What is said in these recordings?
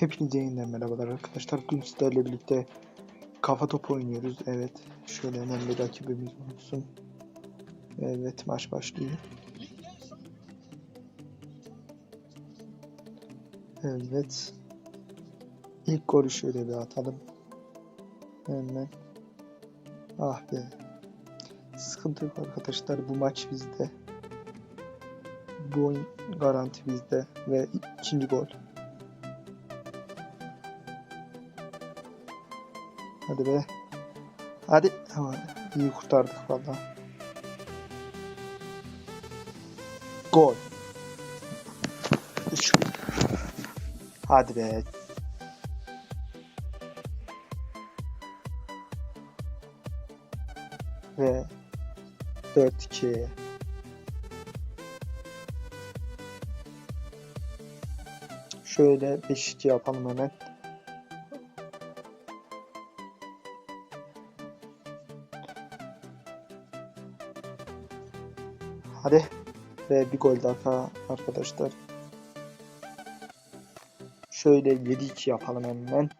Hepinize yeniden merhabalar arkadaşlar. Bugün sizlerle birlikte kafa topu oynuyoruz. Evet. Şöyle hemen bir rakibimiz olsun. Evet maç başlıyor. Evet. İlk golü şöyle bir atalım. Hemen. Ah be. Sıkıntı yok arkadaşlar. Bu maç bizde. Bu oyun garanti bizde. Ve ikinci gol. Hadi be. Hadi. Ama iyi kurtardık valla. Gol. 3 Hadi be. Ve 4-2. Şöyle 5-2 yapalım hemen. Hadi. Ve bir gol daha arkadaşlar. Şöyle 7-2 yapalım hemen.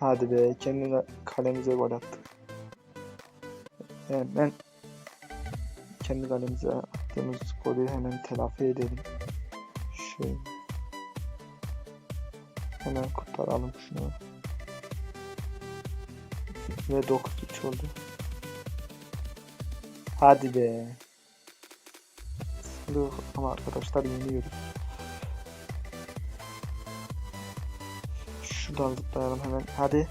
Hadi be kendi kalemize gol attık. Hemen kendi kalemize attığımız golü hemen telafi edelim. Şöyle. Hemen kurtaralım şunu. Ve 9-3 oldu. Hadi be. Sıkılıyor ama arkadaşlar yeniyoruz. Şuradan zıplayalım hemen. Hadi.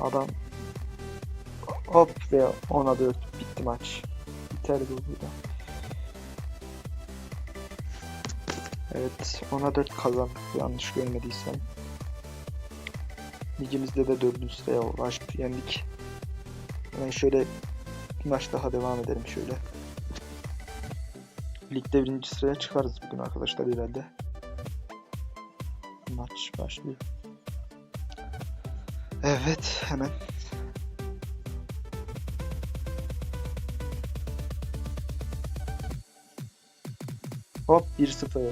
Adam. Hop ve 10'a 4 bitti maç. Biter bu burada. Evet 10'a 4 kazandık yanlış görmediysem. Ligimizde de 4. sıraya ulaştık yendik. Hemen şöyle bir maç daha devam edelim şöyle. Ligde birinci sıraya çıkarız bugün arkadaşlar herhalde. Maç başlıyor. Evet hemen. Hop 1-0.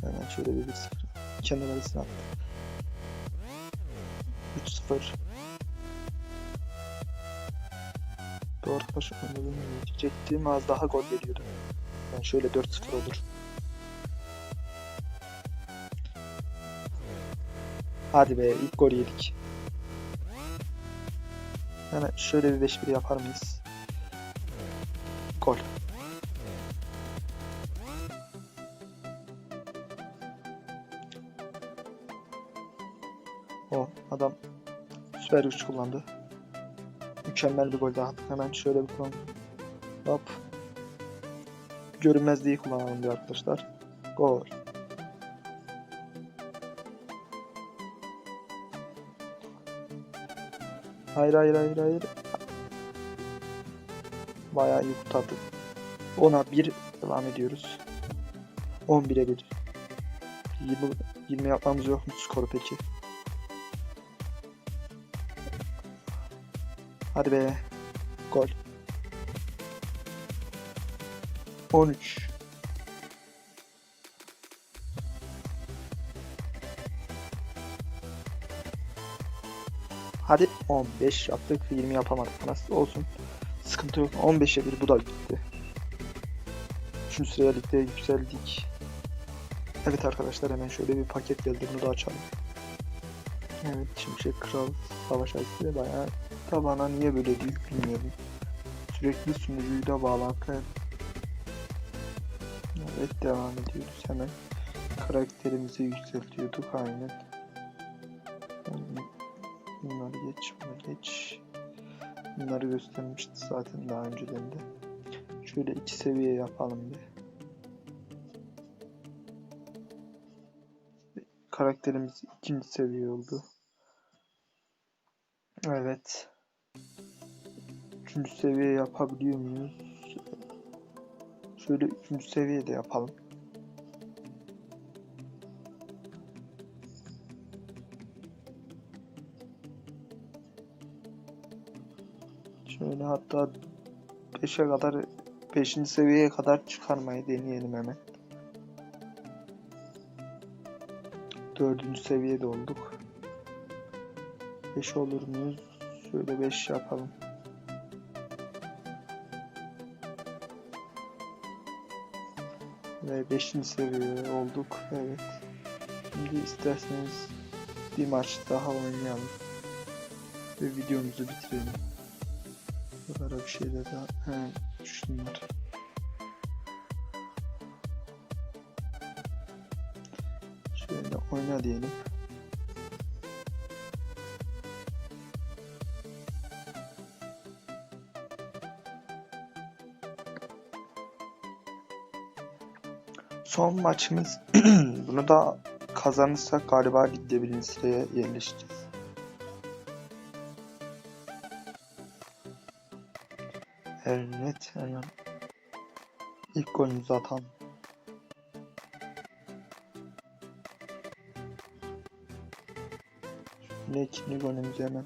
Hemen şöyle bir 1-0. Kendi arasına attı. 3-0. Bu arkadaş önümü diyecektim az daha gol geliyordu. Yani şöyle 4-0 olur. Hadi be ilk gol yedik. Hemen şöyle bir 5-1 yapar mıyız? Gol. O adam süper güç kullandı. Mükemmel bir gol daha. Hemen şöyle bir kullan. Hop. Görünmezliği kullanalım diyor arkadaşlar. Gol. Hayır hayır hayır hayır. Bayağı iyi kurtardık. 10'a 1 devam ediyoruz. 11'e 1. 20, 20 yapmamız yok mu skoru peki? Hadi be. Gol. 13. Hadi 15 yaptık 20 yapamadık nasıl olsun sıkıntı yok 15'e 1 bu da gitti 3. sıraya ligde yükseldik Evet arkadaşlar hemen şöyle bir paket geldi bunu da açalım Evet Şimşek Kral Savaş Ayısı bayağı da bana niye böyle değil bilmiyorum Sürekli sunucuyla bağlantı Evet devam ediyoruz hemen Karakterimizi yükseltiyorduk aynen Bunları geç, bunu geç. Bunları göstermişti zaten daha önceden de. Şöyle iki seviye yapalım bir. Karakterimiz ikinci seviye oldu. Evet. Üçüncü seviye yapabiliyor muyuz? Şöyle üçüncü seviyede yapalım. Şöyle hatta 5'e kadar 5. seviyeye kadar çıkarmayı deneyelim hemen. 4. seviyede olduk. 5 olur muyuz? Şöyle 5 yapalım. Ve 5. seviye olduk. Evet. Şimdi isterseniz bir maç daha oynayalım. Ve videomuzu bitirelim. Buralara bir şeyler daha... He, şunlar. Şöyle oyna diyelim. Son maçımız. Bunu da kazanırsak galiba ligde birinci sıraya yerleşeceğiz. Evet hemen ilk golümüzü atalım. Şöyle ikinci golümüzü hemen.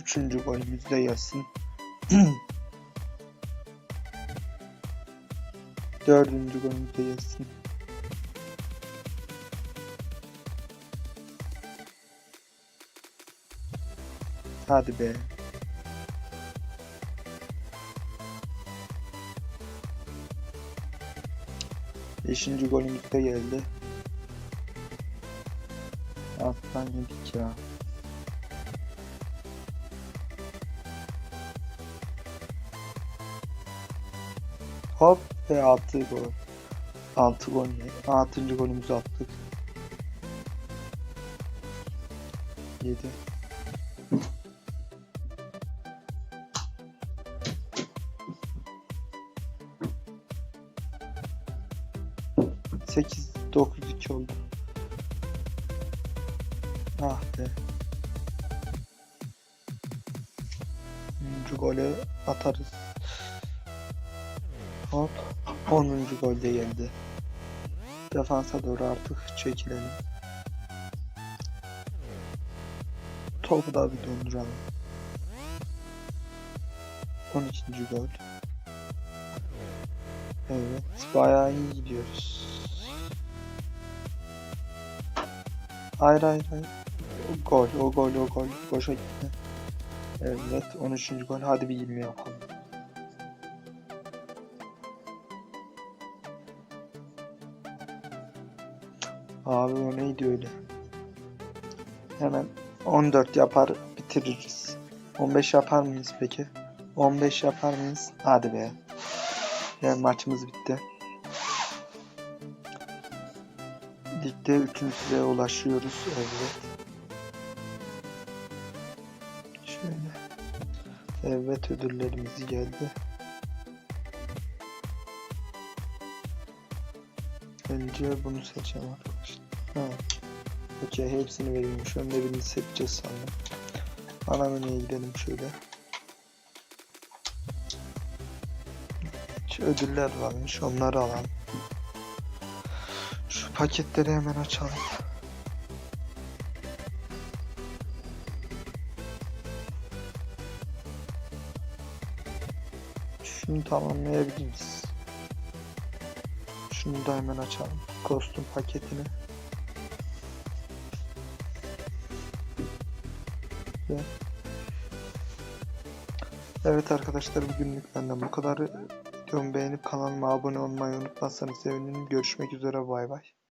Üçüncü golümüz de gelsin. Dördüncü golümüz de gelsin. Hadi be. Beşinci golümüz de geldi. Alttan yedik ya. Hop ve altı gol. Altı gol ne? Altıncı golümüzü attık. Yedi. 8 9 2 oldu. Ah be. 10. golü atarız. Hop. 10. gol de geldi. Defansa doğru artık çekilelim. Topu da bir donduralım. 12. gol. Evet, bayağı iyi gidiyoruz. Hayır hayır hayır. O gol, o gol, o gol. Boşa gitti. Evet, 13. gol. Hadi bir 20 yapalım. Abi o neydi öyle? Hemen 14 yapar bitiririz. 15 yapar mıyız peki? 15 yapar mıyız? Hadi be. Yani maçımız bitti. Ligde 3. sıraya ulaşıyoruz. Evet. Şöyle. Evet ödüllerimiz geldi. Önce bunu arkadaşlar. Ha. Okey hepsini veriyormuş. Önde birini seçeceğiz sandım. Ana menüye gidelim şöyle. Şu ödüller varmış. Onları alalım. Şu paketleri hemen açalım. Şunu tamamlayabiliriz. Şunu da hemen açalım. Kostüm paketini. Ve Evet arkadaşlar bugünlük benden bu kadar. Videomu beğenip kanalıma abone olmayı unutmazsanız sevinirim. Görüşmek üzere bay bay.